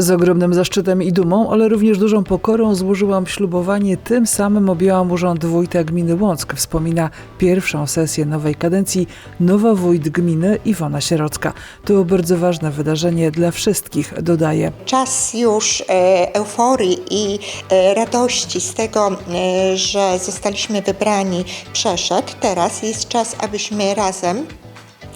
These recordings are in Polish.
Z ogromnym zaszczytem i dumą, ale również dużą pokorą złożyłam ślubowanie, tym samym objęłam urząd wójta gminy Łąck. Wspomina pierwszą sesję nowej kadencji nowa wójt gminy Iwona Sierocka. To bardzo ważne wydarzenie dla wszystkich, dodaje. Czas już e, euforii i e, radości z tego, e, że zostaliśmy wybrani, przeszedł. Teraz jest czas, abyśmy razem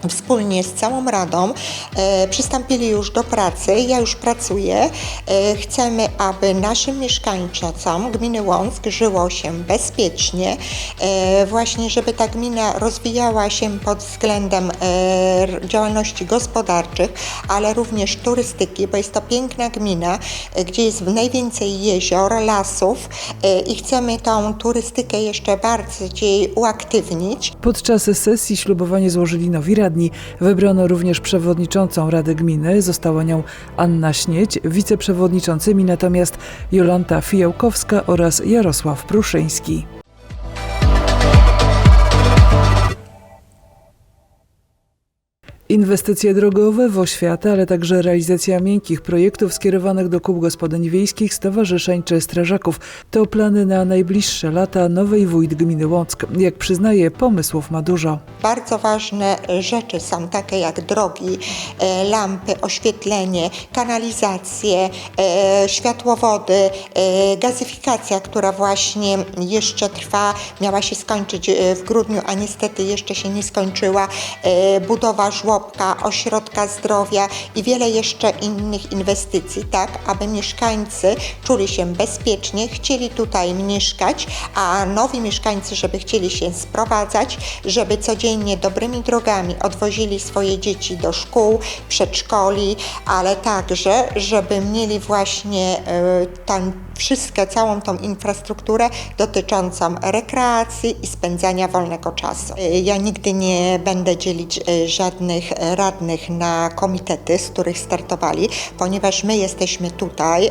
wspólnie z całą Radą e, przystąpili już do pracy. Ja już pracuję. E, chcemy, aby naszym mieszkańcom gminy Łąck żyło się bezpiecznie, e, właśnie żeby ta gmina rozwijała się pod względem działalności gospodarczych, ale również turystyki, bo jest to piękna gmina, gdzie jest najwięcej jezior, lasów i chcemy tą turystykę jeszcze bardziej uaktywnić. Podczas sesji ślubowanie złożyli nowi Wybrano również przewodniczącą Rady Gminy, została nią Anna Śnieć, wiceprzewodniczącymi natomiast Jolanta Fijałkowska oraz Jarosław Pruszyński. Inwestycje drogowe w oświatę, ale także realizacja miękkich projektów skierowanych do kół gospodyń wiejskich, stowarzyszeń czy strażaków to plany na najbliższe lata nowej wójt gminy Łąck. Jak przyznaje, pomysłów ma dużo. Bardzo ważne rzeczy są takie jak drogi, e, lampy, oświetlenie, kanalizacje, e, światłowody, e, gazyfikacja, która właśnie jeszcze trwa, miała się skończyć w grudniu, a niestety jeszcze się nie skończyła, budowa żłobka, ośrodka zdrowia i wiele jeszcze innych inwestycji, tak aby mieszkańcy czuli się bezpiecznie, chcieli tutaj mieszkać, a nowi mieszkańcy, żeby chcieli się sprowadzać, żeby codziennie dobrymi drogami odwozili swoje dzieci do szkół, przedszkoli, ale także, żeby mieli właśnie e, tam wszystkę, całą tą infrastrukturę dotyczącą rekreacji i spędzania wolnego czasu. E, Ja nigdy nie będę dzielić e, żadnych e, radnych na komitety, z których startowali, ponieważ my jesteśmy tutaj,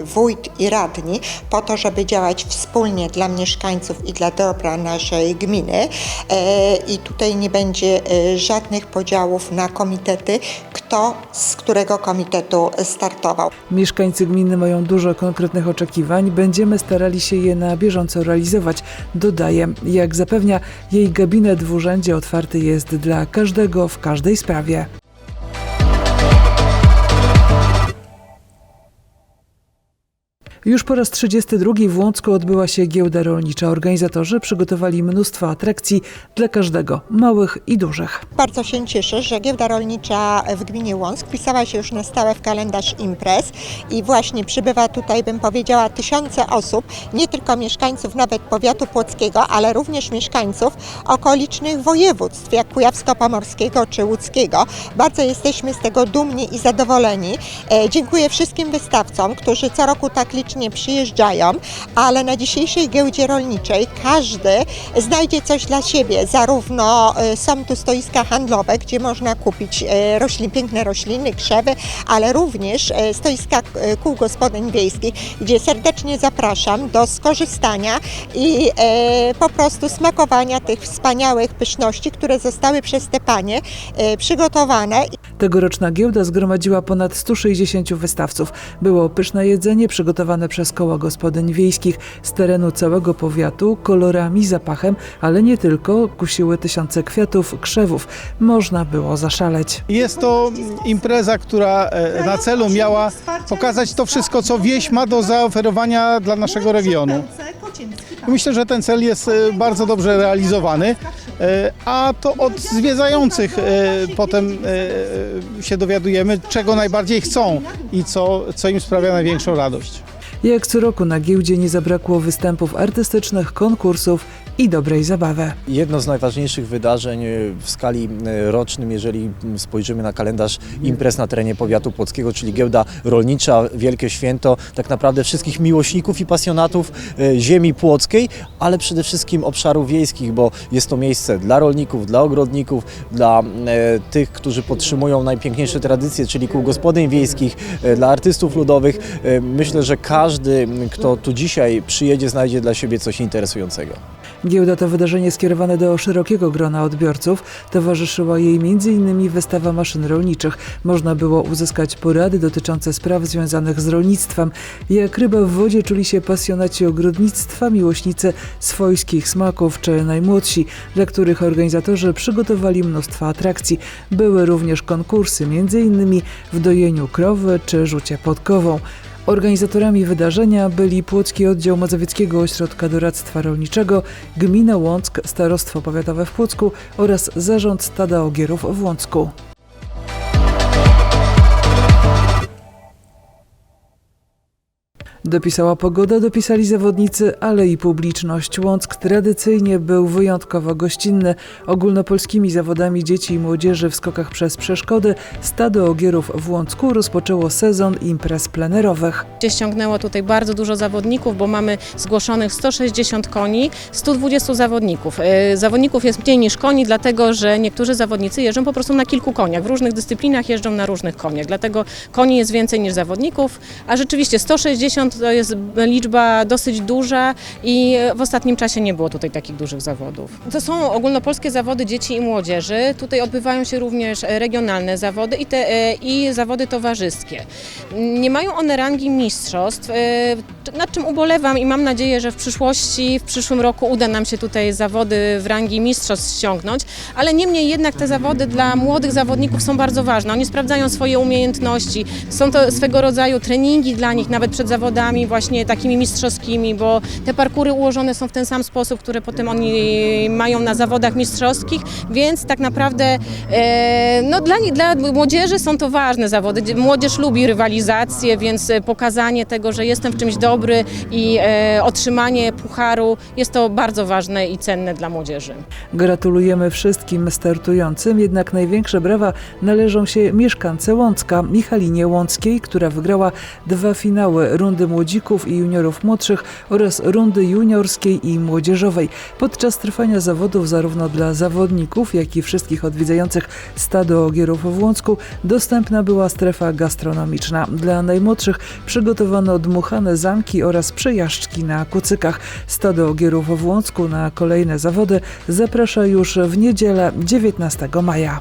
wójt i radni, po to, żeby działać wspólnie dla mieszkańców i dla dobra naszej gminy. I tutaj nie będzie żadnych podziałów na komitety, kto z którego komitetu startował. Mieszkańcy gminy mają dużo konkretnych oczekiwań, będziemy starali się je na bieżąco realizować. Dodaje, jak zapewnia, jej gabinet w urzędzie otwarty jest dla każdego w każdej sprawie. Już po raz 32 w Łącku odbyła się giełda rolnicza. Organizatorzy przygotowali mnóstwo atrakcji dla każdego, małych i dużych. Bardzo się cieszę, że giełda rolnicza w gminie Łąsk wpisała się już na stałe w kalendarz imprez i właśnie przybywa tutaj, bym powiedziała, tysiące osób, nie tylko mieszkańców nawet powiatu płockiego, ale również mieszkańców okolicznych województw, jak kujawsko-pomorskiego czy łódzkiego. Bardzo jesteśmy z tego dumni i zadowoleni. E, dziękuję wszystkim wystawcom, którzy co roku tak licznie przyjeżdżają, ale na dzisiejszej giełdzie rolniczej każdy znajdzie coś dla siebie. Zarówno e, są tu stoiska handlowe, gdzie można kupić e, roślin, piękne rośliny, krzewy, ale również e, stoiska kół gospodyń wiejskich, gdzie serdecznie zapraszam do skorzystania i po prostu smakowania tych wspaniałych pyszności, które zostały przez te panie przygotowane Tegoroczna giełda zgromadziła ponad 160 wystawców. Było pyszne jedzenie przygotowane przez koła gospodyń wiejskich z terenu całego powiatu, kolorami, zapachem, ale nie tylko, kusiły tysiące kwiatów, krzewów. Można było zaszaleć. Jest to impreza, która e, na celu miała pokazać to wszystko, co wieś ma do zaoferowania dla naszego regionu. Myślę, że ten cel jest e, bardzo dobrze realizowany, a to od zwiedzających e, potem e, się dowiadujemy, czego najbardziej chcą i co, co im sprawia największą radość. Jak co roku na giełdzie nie zabrakło występów artystycznych, konkursów i dobrej zabawy. Jedno z najważniejszych wydarzeń y, w skali y, rocznym, jeżeli spojrzymy na kalendarz imprez na terenie powiatu płockiego, czyli giełda rolnicza, wielkie święto tak naprawdę wszystkich miłośników i pasjonatów y, ziemi płockiej, ale przede wszystkim obszarów wiejskich, bo jest to miejsce dla rolników, dla ogrodników, dla e, tych, którzy podtrzymują najpiękniejsze tradycje, czyli kół gospodyń wiejskich, e, dla artystów ludowych. E, Myślę, że każdy, kto tu dzisiaj przyjedzie, znajdzie dla siebie coś interesującego. Giełda to wydarzenie skierowane do szerokiego grona odbiorców. Towarzyszyła jej m.in. wystawa maszyn rolniczych. Można było uzyskać porady dotyczące spraw związanych z rolnictwem. Jak ryba w wodzie czuli się pasjonaci ogrodnictwa, miłośnicy swojskich smaków czy najmłodsi, dla których organizatorzy przygotowali mnóstwo atrakcji. Były również konkursy, m.in. w dojeniu krowy czy rzucie podkową. Organizatorami wydarzenia byli Płocki Oddział Mazowieckiego Ośrodka Doradztwa Rolniczego, Gmina Łąck, Starostwo Powiatowe w Płocku oraz Zarząd Stada Ogierów w Łącku. Dopisała pogoda, dopisali zawodnicy, ale i publiczność. Łąck tradycyjnie był wyjątkowo gościnny. Ogólnopolskimi zawodami dzieci i młodzieży w skokach przez przeszkody Stado Ogierów w Łącku rozpoczęło sezon imprez plenerowych. Ściągnęło tutaj bardzo dużo zawodników, bo mamy zgłoszonych 160 koni, 120 zawodników. E, Zawodników jest mniej niż koni, dlatego że niektórzy zawodnicy jeżdżą po prostu na kilku koniach. W różnych dyscyplinach jeżdżą na różnych koniach, dlatego koni jest więcej niż zawodników, a rzeczywiście 160 to jest liczba dosyć duża i w ostatnim czasie nie było tutaj takich dużych zawodów. To są ogólnopolskie zawody dzieci i młodzieży. Tutaj odbywają się również regionalne zawody i, te, e, i zawody towarzyskie. Nie mają one rangi mistrzostw, e, nad czym ubolewam i mam nadzieję, że w przyszłości, w przyszłym roku uda nam się tutaj zawody w rangi mistrzostw ściągnąć, ale niemniej jednak te zawody dla młodych zawodników są bardzo ważne. Oni sprawdzają swoje umiejętności, są to swego rodzaju treningi dla nich, nawet przed zawodami właśnie takimi mistrzowskimi, bo te parkury ułożone są w ten sam sposób, które potem oni mają na zawodach mistrzowskich, więc tak naprawdę e, no dla, dla młodzieży są to ważne zawody. Młodzież lubi rywalizację, więc e, pokazanie tego, że jestem w czymś dobry i e, otrzymanie pucharu jest to bardzo ważne i cenne dla młodzieży. Gratulujemy wszystkim startującym, jednak największe brawa należą się mieszkance Łącka, Michalinie Łąckiej, która wygrała dwa finały rundy młodzików i juniorów młodszych oraz rundy juniorskiej i młodzieżowej. Podczas trwania zawodów zarówno dla zawodników, jak i wszystkich odwiedzających stado ogierów w Łącku dostępna była strefa gastronomiczna. Dla najmłodszych przygotowano dmuchane zamki oraz przejażdżki na kucykach. Stado ogierów w Łącku na kolejne zawody zaprasza już w niedzielę 19 maja.